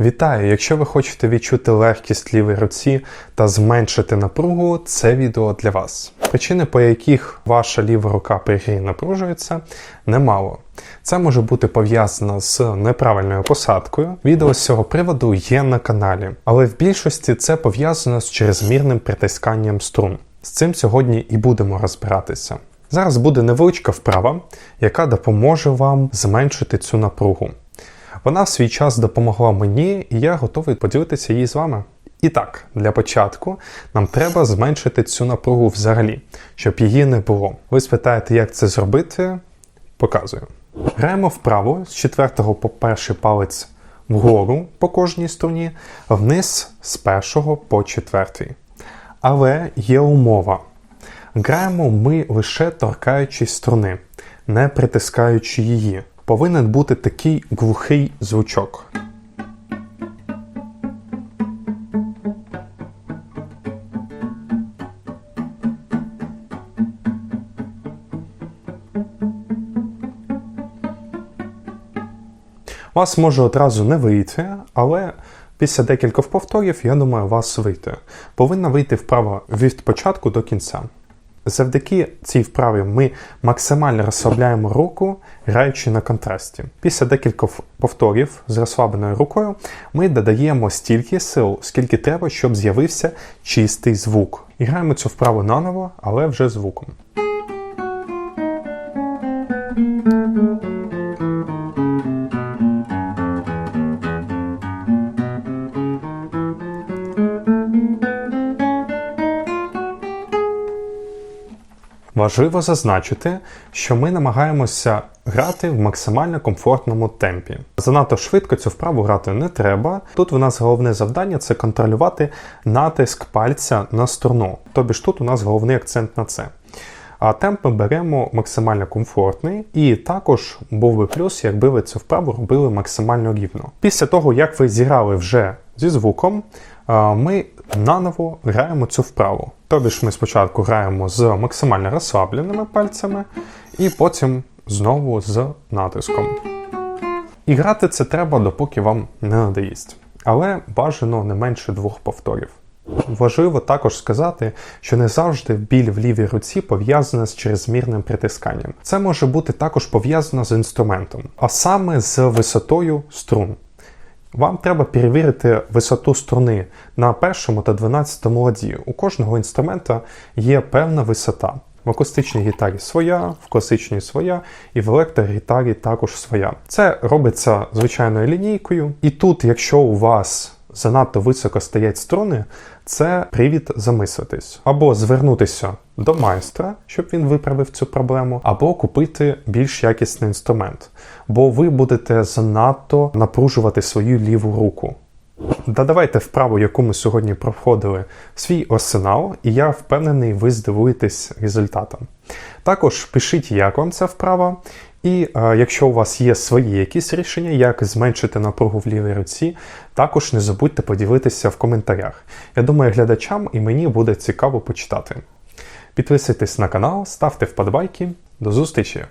Вітаю! Якщо ви хочете відчути легкість лівій руці та зменшити напругу, це відео для вас. Причини, по яких ваша ліва рука при грі напружується, немало. Це може бути пов'язано з неправильною посадкою. Відео з цього приводу є на каналі, але в більшості це пов'язано з чрезмірним притисканням струн. З цим сьогодні і будемо розбиратися. Зараз буде невеличка вправа, яка допоможе вам зменшити цю напругу. Вона в свій час допомогла мені, і я готовий поділитися її з вами. І так, для початку нам треба зменшити цю напругу взагалі, щоб її не було. Ви спитаєте, як це зробити? Показую. Граємо вправо з четвертого по перший палець вгору по кожній струні, вниз з першого по четвертий. Але є умова. Граємо ми лише торкаючись струни, не притискаючи її повинен бути такий глухий звучок. Вас може одразу не вийти, але після декількох повторів, я думаю, вас вийти. Повинна вийти вправо від початку до кінця. Завдяки цій вправі ми максимально розслабляємо руку, граючи на контрасті. Після декількох повторів з розслабленою рукою ми додаємо стільки сил, скільки треба, щоб з'явився чистий звук. І граємо цю вправу наново, але вже звуком. Важливо зазначити, що ми намагаємося грати в максимально комфортному темпі. Занадто швидко цю вправу грати не треба. Тут у нас головне завдання це контролювати натиск пальця на струну. Тобі ж тут у нас головний акцент на це. А темп ми беремо максимально комфортний, і також був би плюс, якби ви цю вправу робили максимально рівно. Після того, як ви зіграли вже зі звуком, ми наново граємо цю вправу. Тобі ж ми спочатку граємо з максимально розслабленими пальцями, і потім знову з натиском. І грати це треба, допоки вам не надоїсть. Але бажано не менше двох повторів. Важливо також сказати, що не завжди біль в лівій руці пов'язана з чрезмірним притисканням. Це може бути також пов'язано з інструментом, а саме з висотою струн. Вам треба перевірити висоту струни на першому та дванадцятому ладі. У кожного інструмента є певна висота. В акустичній гітарі своя, в класичній своя, і в електрогітарі також своя. Це робиться звичайною лінійкою. І тут, якщо у вас занадто високо стоять струни, це привід замислитись або звернутися до майстра, щоб він виправив цю проблему, або купити більш якісний інструмент, бо ви будете занадто напружувати свою ліву руку. Додавайте вправу, яку ми сьогодні проходили, свій арсенал, і я впевнений, ви здивуєтесь результатом. Також пишіть, як вам ця вправа, і е, якщо у вас є свої якісь рішення, як зменшити напругу в лівій руці, також не забудьте поділитися в коментарях. Я думаю, глядачам і мені буде цікаво почитати. Підписуйтесь на канал, ставте вподобайки. До зустрічі!